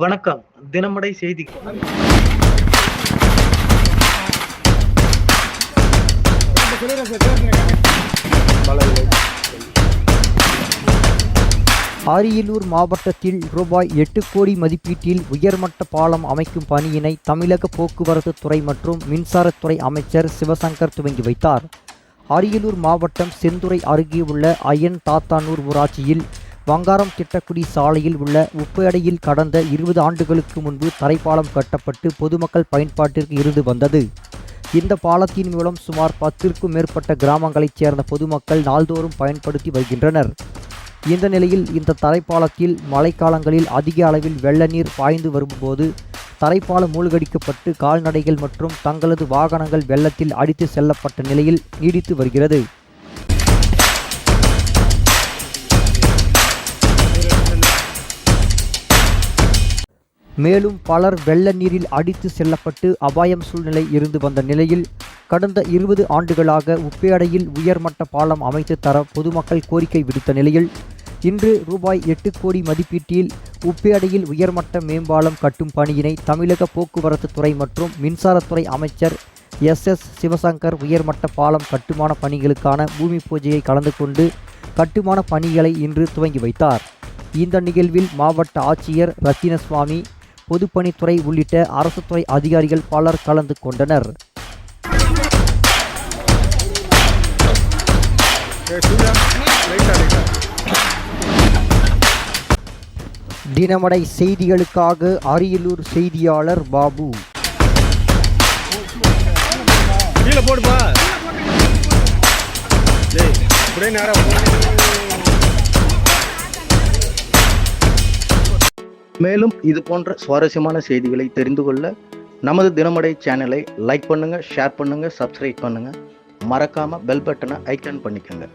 வணக்கம். தினமடை செய்தி அரியலூர் மாவட்டத்தில் ரூபாய் எட்டு கோடி மதிப்பீட்டில் உயர்மட்ட பாலம் அமைக்கும் பணியினை தமிழக போக்குவரத்து துறை மற்றும் மின்சாரத்துறை அமைச்சர் சிவசங்கர் துவங்கி வைத்தார். அரியலூர் மாவட்டம் செந்துறை அருகே உள்ள அயன் தாத்தானூர் ஊராட்சியில் வங்காரம் திட்டக்குடி சாலையில் உள்ள உப்பையடையில் கடந்த இருபது ஆண்டுகளுக்கு முன்பு தரைப்பாலம் கட்டப்பட்டு பொதுமக்கள் பயன்பாட்டிற்கு இருந்து வந்தது. இந்த பாலத்தின் மூலம் சுமார் பத்திற்கும் மேற்பட்ட கிராமங்களைச் சேர்ந்த பொதுமக்கள் நாள்தோறும் பயன்படுத்தி வருகின்றனர். இந்த நிலையில் இந்த தரைப்பாலத்தில் மழைக்காலங்களில் அதிக அளவில் வெள்ள நீர் பாய்ந்து வரும்போது தரைப்பாலம் மூழ்கடிக்கப்பட்டு கால்நடைகள் மற்றும் தங்களது வாகனங்கள் வெள்ளத்தில் அடித்து செல்லப்பட்ட நிலையில் நீடித்து வருகிறது. மேலும் பலர் வெள்ள நீரில் அடித்து செல்லப்பட்டு அபாயம் சூழ்நிலை இருந்து வந்த நிலையில் கடந்த இருபது ஆண்டுகளாக உப்பேடையில் உயர்மட்ட பாலம் அமைத்து தர பொதுமக்கள் கோரிக்கை விடுத்த நிலையில் இன்று ரூபாய் எட்டு கோடி மதிப்பீட்டில் உப்பேடையில் உயர்மட்ட மேம்பாலம் கட்டும் பணியினை தமிழக போக்குவரத்து துறை மற்றும் மின்சாரத்துறை அமைச்சர் எஸ் எஸ் சிவசங்கர் உயர்மட்ட பாலம் கட்டுமான பணிகளுக்கான பூமி பூஜையை கலந்து கொண்டு கட்டுமான பணிகளை இன்று துவங்கி வைத்தார். இந்த நிகழ்வில் மாவட்ட ஆட்சியர் ரத்தினசுவாமி பொதுப்பணித்துறை உள்ளிட்ட அரசு துறை அதிகாரிகள் பலர் கலந்து கொண்டனர். தினமடை செய்திகளுக்காக அரியலூர் செய்தியாளர் பாபு. போடுப்பா மேலும் இது போன்ற சுவாரஸ்யமான செய்திகளை தெரிந்து கொள்ள நமது தினமடை சேனலை லைக் பண்ணுங்கள் ஷேர் பண்ணுங்கள் சப்ஸ்கிரைப் பண்ணுங்கள் மறக்காமல் பெல் பட்டனை ஐக்கான் பண்ணிக்கோங்க.